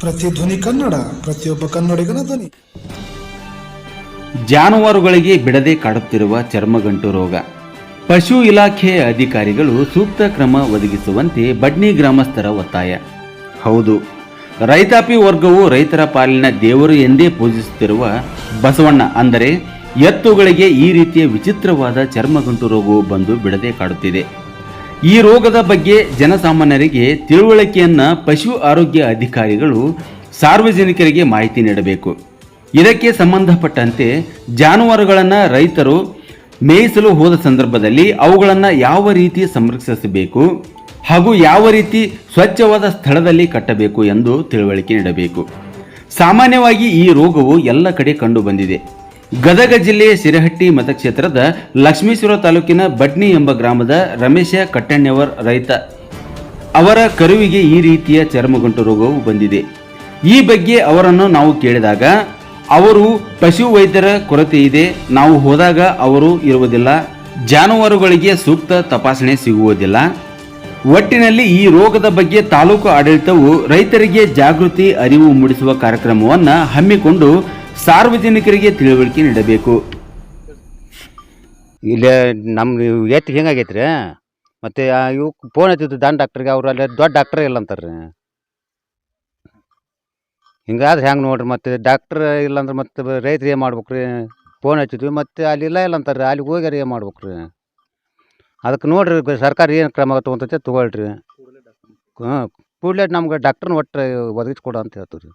ಪ್ರತಿಧ್ವನಿ ಕನ್ನಡ ಪ್ರತಿಯೊಬ್ಬ ಕನ್ನಡಿಗನ ಧ್ವನಿ. ಜಾನುವಾರುಗಳಿಗೆ ಬಿಡದೆ ಕಾಡುತ್ತಿರುವ ಚರ್ಮಗಂಟು ರೋಗ. ಪಶು ಇಲಾಖೆಯ ಅಧಿಕಾರಿಗಳು ಸೂಕ್ತ ಕ್ರಮ ಒದಗಿಸುವಂತೆ ಬಡ್ನಿ ಗ್ರಾಮಸ್ಥರ ಒತ್ತಾಯ. ಹೌದು. ರೈತಾಪಿ ವರ್ಗವು ರೈತರ ಪಾಲಿನ ದೇವರು ಎಂದೇ ಪೂಜಿಸುತ್ತಿರುವ ಬಸವಣ್ಣ ಅಂದರೆ ಎತ್ತುಗಳಿಗೆ ಈ ರೀತಿಯ ವಿಚಿತ್ರವಾದ ಚರ್ಮಗಂಟು ರೋಗವು ಬಂದು ಬಿಡದೆ ಕಾಡುತ್ತಿದೆ. ಈ ರೋಗದ ಬಗ್ಗೆ ಜನಸಾಮಾನ್ಯರಿಗೆ ತಿಳುವಳಿಕೆಯನ್ನು ಪಶು ಆರೋಗ್ಯ ಅಧಿಕಾರಿಗಳು ಸಾರ್ವಜನಿಕರಿಗೆ ಮಾಹಿತಿ ನೀಡಬೇಕು. ಇದಕ್ಕೆ ಸಂಬಂಧಪಟ್ಟಂತೆ ಜಾನುವಾರುಗಳನ್ನು ರೈತರು ಮೇಯಿಸಲು ಹೋದ ಸಂದರ್ಭದಲ್ಲಿ ಅವುಗಳನ್ನು ಯಾವ ರೀತಿ ಸಂರಕ್ಷಿಸಬೇಕು ಹಾಗೂ ಯಾವ ರೀತಿ ಸ್ವಚ್ಛವಾದ ಸ್ಥಳದಲ್ಲಿ ಕಟ್ಟಬೇಕು ಎಂದು ತಿಳುವಳಿಕೆ ನೀಡಬೇಕು. ಸಾಮಾನ್ಯವಾಗಿ ಈ ರೋಗವು ಎಲ್ಲ ಕಡೆ ಕಂಡು ಬಂದಿದೆ. ಗದಗ ಜಿಲ್ಲೆಯ ಸಿರಹಟ್ಟಿ ಮತಕ್ಷೇತ್ರದ ಲಕ್ಷ್ಮೀಶ್ವರ ತಾಲೂಕಿನ ಬಡ್ನಿ ಎಂಬ ಗ್ರಾಮದ ರಮೇಶ ಕಟ್ಟಣ್ಣವರ್ ರೈತ. ಅವರ ಕರುವಿಗೆ ಈ ರೀತಿಯ ಚರ್ಮಗಂಟು ರೋಗವು ಬಂದಿದೆ. ಈ ಬಗ್ಗೆ ಅವರನ್ನು ನಾವು ಕೇಳಿದಾಗ, ಅವರು ಪಶು ವೈದ್ಯರ ಕೊರತೆ ಇದೆ, ನಾವು ಹೋದಾಗ ಅವರು ಇರುವುದಿಲ್ಲ, ಜಾನುವಾರುಗಳಿಗೆ ಸೂಕ್ತ ತಪಾಸಣೆ ಸಿಗುವುದಿಲ್ಲ. ಒಟ್ಟಿನಲ್ಲಿ ಈ ರೋಗದ ಬಗ್ಗೆ ತಾಲೂಕು ಆಡಳಿತವು ರೈತರಿಗೆ ಜಾಗೃತಿ, ಅರಿವು ಮೂಡಿಸುವ ಕಾರ್ಯಕ್ರಮವನ್ನು ಹಮ್ಮಿಕೊಂಡು ಸಾರ್ವಜನಿಕರಿಗೆ ತಿಳುವಳಿಕೆ ನೀಡಬೇಕು. ಇಲ್ಲೇ ನಮ್ಮ ಎತ್ತಿಗೆ ಹೆಂಗಾಗೈತೆ ಮತ್ತು ಇವು ಫೋನ್ ಹಚ್ಚಿದ್ದು ದಾನ್ ಡಾಕ್ಟ್ರಿಗೆ ಅವ್ರು ಅಲ್ಲಿ ದೊಡ್ಡ ಡಾಕ್ಟ್ರೇ ಇಲ್ಲ ಅಂತಾರೆ ರೀ ಹಿಂಗಾದ್ರೆ ಹೆಂಗೆ ನೋಡ್ರಿ ಮತ್ತು ಡಾಕ್ಟ್ರ್ ಇಲ್ಲಾಂದ್ರೆ ಮತ್ತೆ ರೈತರು ಏನು ಮಾಡ್ಬೇಕು ರೀ ಫೋನ್ ಹಚ್ಚಿದ್ವಿ ಮತ್ತು ಅಲ್ಲಿ ಇಲ್ಲ ಇಲ್ಲ ಅಂತಾರೆ ರೀ ಅಲ್ಲಿ ಹೋಗ್ಯಾರ ಏನು ಮಾಡ್ಬೇಕು ರೀ ಅದಕ್ಕೆ ನೋಡ್ರಿ ಸರ್ಕಾರ ಏನು ಕ್ರಮ ತೊಗೊಂತೈತೆ ತೊಗೊಳ್ರಿ. ಹಾಂ ಕೂಡಲೇ ನಮ್ಗೆ ಡಾಕ್ಟ್ರನ್ನ ಒಟ್ಟು ಒದಗಿಸ್ಕೊಡು ಅಂತ ಹೇಳ್ತೀವಿ ರೀ